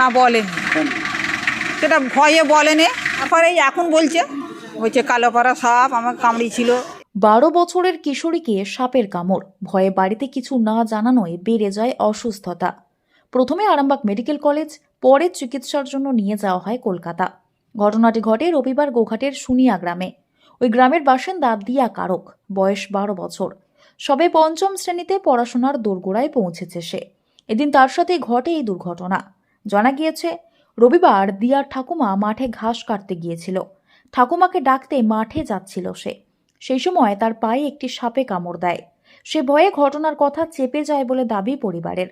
না বলেনি। সেটা ভয়ে বলেনি। তারপরে এই এখন বলছে বলছে কালোপাড়া সাপ আমার আমাকে কামড়িয়েছিল। বারো বছরের কিশোরীকে সাপের কামড়। ভয়ে বাড়িতে কিছু না জানানোয় বেড়ে যায় অসুস্থতা। প্রথমে আরামবাগ মেডিকেল কলেজ পরে চিকিৎসার জন্য নিয়ে যাওয়া হয় কলকাতা। ঘটনাটি ঘটে রবিবার গোঘাটের সুনিয়া গ্রামে। ওই গ্রামের বাসিন্দা দিয়া কারক বয়স বারো বছর। সবে পঞ্চম শ্রেণীতে পড়াশোনার দোরগোড়ায় পৌঁছেছে সে। এদিন তার সাথে ঘটে এই দুর্ঘটনা। জানা গিয়েছে, রবিবার দিয়ার ঠাকুমা মাঠে ঘাস কাটতে গিয়েছিল। ঠাকুমাকে ডাকতে মাঠে যাচ্ছিল সে। সেই সময় তার পায়ে একটি সাপে কামড় দেয়। সে ভয়ে ঘটনার কথা চেপে যায় বলে দাবি পরিবারের।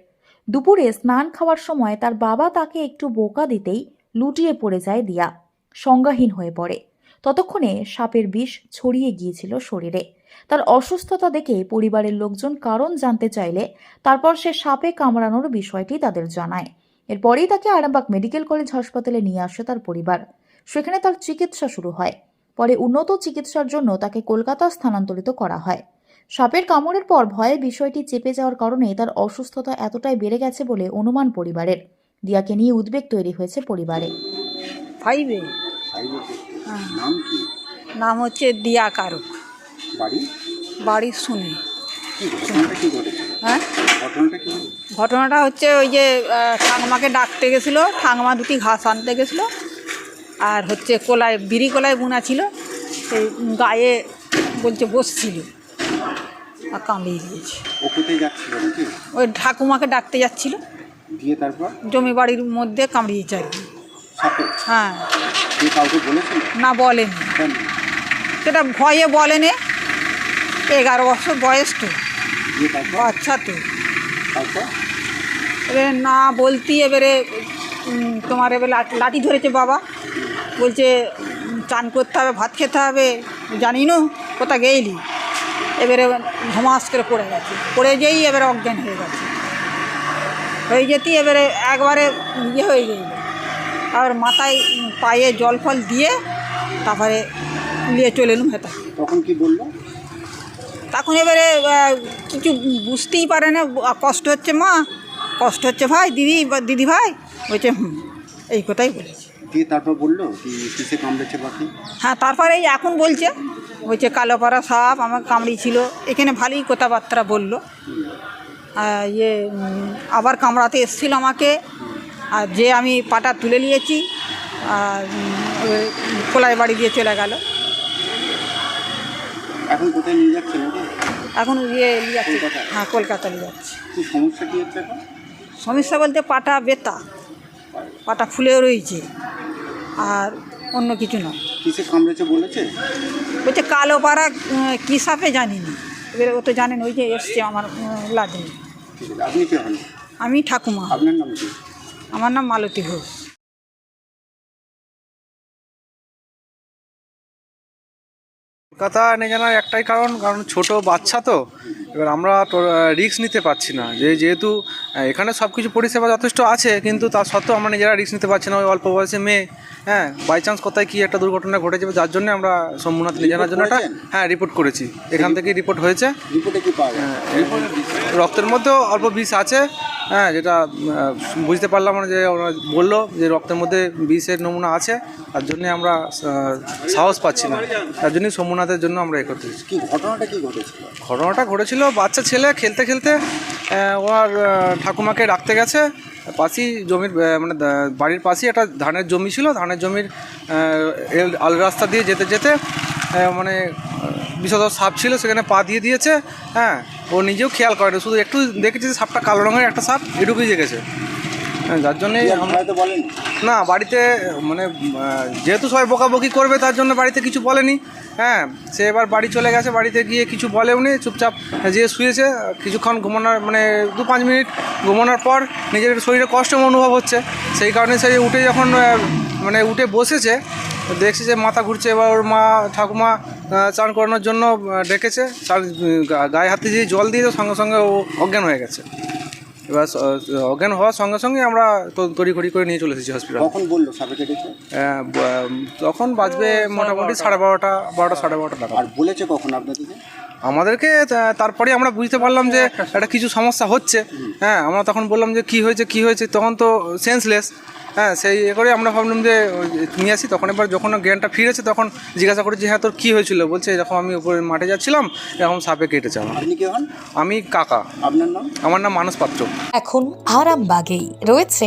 দুপুরে স্নান খাওয়ার সময় তার বাবা তাকে একটু বোকা দিতেই লুটিয়ে পড়ে যায় দিয়া। সংজ্ঞাহীন হয়ে পড়ে। ততক্ষণে সাপের বিষ ছড়িয়ে গিয়েছিল শরীরে। তার অসুস্থতা দেখে পরিবারের লোকজন কারণ জানতে চাইলে তারপর সে সাপে কামড়ানোর বিষয়টি তাদের জানায়। এরপরেই তাকে আরামবাগ মেডিকেল কলেজ হাসপাতালে নিয়ে আসে তার পরিবার। সেখানে তার চিকিৎসা শুরু হয়। পরে উন্নত চিকিৎসার জন্য তাকে কলকাতা স্থানান্তরিত করা হয়। সাপের কামড়ের পর ভয়ে বিষয়টি চেপে যাওয়ার কারণে তার অসুস্থতা এতটাই বেড়ে গেছে বলে অনুমান পরিবারের। দিয়াকে নিয়ে উদ্বেগ তৈরি হয়েছে পরিবারে। ফাইভে? হ্যাঁ। নাম কি? নাম হচ্ছে দিয়া কারক। বাড়ি? বাড়ির শুনে। কি ঘটনাটা কি ঘটেছিল হ্যাঁ? ঘটনাটা হচ্ছে ওই যে আহ, ঠাকুমাকে ডাকতে গেছিল ঠাকুমা দুটি ঘাস আনতে গেছিল আর হচ্ছে কোলায় বিড়ি কোলায় বোনা ছিল সেই গায়ে বলছে বসছিল আর কামড়িয়ে দিয়েছে। ওই ঠাকুমাকে ডাকতে যাচ্ছিল। দিয়ে তারপর? জমি বাড়ির মধ্যে কামড়িয়েছে আর কি হ্যাঁ। না বলেনি। সেটা ভয়ে বলেনি। এগারো বছর বয়স তো। বাচ্চা তো। তারপর এবারে না বলতি এবারে তোমার এবারে লাঠি- ধরেছে বাবা। বলছে চান করতে হবে ভাত খেতে হবে। জানি না কোথা গেইলি। এবারে ধমাস করে পড়ে গেছে। পড়ে যেই এবারে অজ্ঞান হয়ে গেছে। হয়ে যেতেই এবারে একবারে ইয়ে হয়ে গেল আর মাথায় পায়ে জল ফল দিয়ে তারপরে নিয়ে চলে এলুম হেতা তখন কি বলল? তখন এবারে কিছু বুঝতেই পারে না কষ্ট হচ্ছে মা কষ্ট হচ্ছে ভাই দিদি দিদি ভাই বলছে হুম এই কথাই বলেছে। দিয়ে তারপর বলল কিসে কামড়েছে বাকি? হ্যাঁ তারপরে এই এখন বলছে বলছে কালোপাড়া সাপ আমাকে কামড়িয়েছিল। এখানে ভালোই কথাবার্তা বলল। ইয়ে আবার কামড়াতে এসেছিল আমাকে আর যে আমি পাটা তুলে নিয়েছি আর কোলায় বাড়ি দিয়ে চলে গেল। এখন কোথায় নিয়ে যাচ্ছে নাকি? এখন ইয়ে নিয়ে যাচ্ছে? হ্যাঁ কলকাতা নিয়ে যাচ্ছে। কি সমস্যা কি হচ্ছে এখন? সমস্যা বলতে পাটা বেতা। পাটা ফুলে রয়েছে। আর অন্য কিছু না। কিসে কামড়েছে বলেছে? বলছে কালো পাড়া কী সাপে জানিনি। এবারে ও তো জানেন ওই যে এসছে আমার লাগে আপনি কে হন? আমি ঠাকুমা। আপনার নাম কি? আমার নাম মালতী ঘোষ। কলকাতা নিয়ে জানার একটাই কারণ কারণ ছোট বাচ্চা তো এবার আমরা রিস্ক নিতে পারছি না। যে যেহেতু এখানে সব কিছু পরিষেবা যথেষ্ট আছে কিন্তু তা সত্ত্বেও আমরা নিজেরা রিস্ক নিতে পারছি না ওই অল্প বয়সে মেয়ে হ্যাঁ বাই চান্স কোথায় কী একটা দুর্ঘটনা ঘটে যাবে যার জন্য আমরা সোমনাথ নিয়ে জানার জন্য একটা হ্যাঁ রিপোর্ট করেছি। এখান থেকে রিপোর্ট হয়েছে। পাওয়া যায়? রক্তের মধ্যেও অল্প বিষ আছে হ্যাঁ যেটা বুঝতে পারলাম না যে ওরা বলল যে রক্তের মধ্যে বিষের নমুনা আছে তার জন্যে আমরা সাহস পাচ্ছি না। তার জন্যই সোমনাথের জন্য আমরা এ করতে কি ঘটনাটা কি ঘটেছিল? ঘটনাটা ঘটেছিল বাচ্চা ছেলে খেলতে খেলতে ওর ঠাকুমাকে রাখতে গেছে। পাশেই জমির মানে বাড়ির পাশেই একটা ধানের জমি ছিল। ধানের জমির আল রাস্তা দিয়ে যেতে যেতে মানে বিষধর সাপ ছিল সেখানে পা দিয়ে দিয়েছে। হ্যাঁ ও নিজেও খেয়াল করেনি। শুধু একটু দেখেছি যে সাপটা কালো রঙের একটা সাপ এটুকুই হ্যাঁ, যার জন্যে না বাড়িতে মানে যেহেতু সবাই বকাবকি করবে তার জন্য বাড়িতে কিছু বলেনি। হ্যাঁ সে এবার বাড়ি চলে গেছে বাড়িতে গিয়ে কিছু বলেও নি চুপচাপ যেয়ে শুয়েছে কিছুক্ষণ ঘুমানোর মানে দু পাঁচ মিনিট ঘুমানোর পর নিজের শরীরে কষ্ট অনুভব হচ্ছে। সেই কারণে সে উঠে যখন মানে উঠে বসেছে দেখছে যে মাথা ঘুরছে এবার ওর মা ঠাকুমা চান করানোর জন্য ডেকেছে। চান গায়ে হাতে দিয়ে জল দিয়ে সঙ্গে সঙ্গে ও অজ্ঞান হয়ে গেছে। এবার অজ্ঞান হওয়ার সঙ্গে সঙ্গে আমরা তড়ি ঘড়ি করে নিয়ে চলে এসেছি হসপিটাল কখন বলল সাপে কেটেছে তখন বাজবে মোটামুটি সাড়ে বারোটা বারোটা সাড়ে বারোটা টাকা আর বলেছে কখন আপনাদেরকে? আমাদেরকে তারপরে আমরা বুঝতে পারলাম যে একটা কিছু সমস্যা হচ্ছে। হ্যাঁ আমরা তখন বললাম যে কি হয়েছে কি হয়েছে তখন তো সেন্সলেস হ্যাঁ সেই ইয়ে করে আমরা ভাবলাম যে নিয়ে আসি। তখন এবার যখন জ্ঞানটা ফিরেছে তখন জিজ্ঞাসা করেছি হ্যাঁ তোর কী হয়েছিল? বলছে যখন আমি উপরে মাঠে যাচ্ছিলাম এরকম সাপে কেটেছে আমার। আপনি কে হন? আমি কাকা। আপনার নাম? আমার নাম মানস পাত্র। এখন আরামবাগেই রয়েছে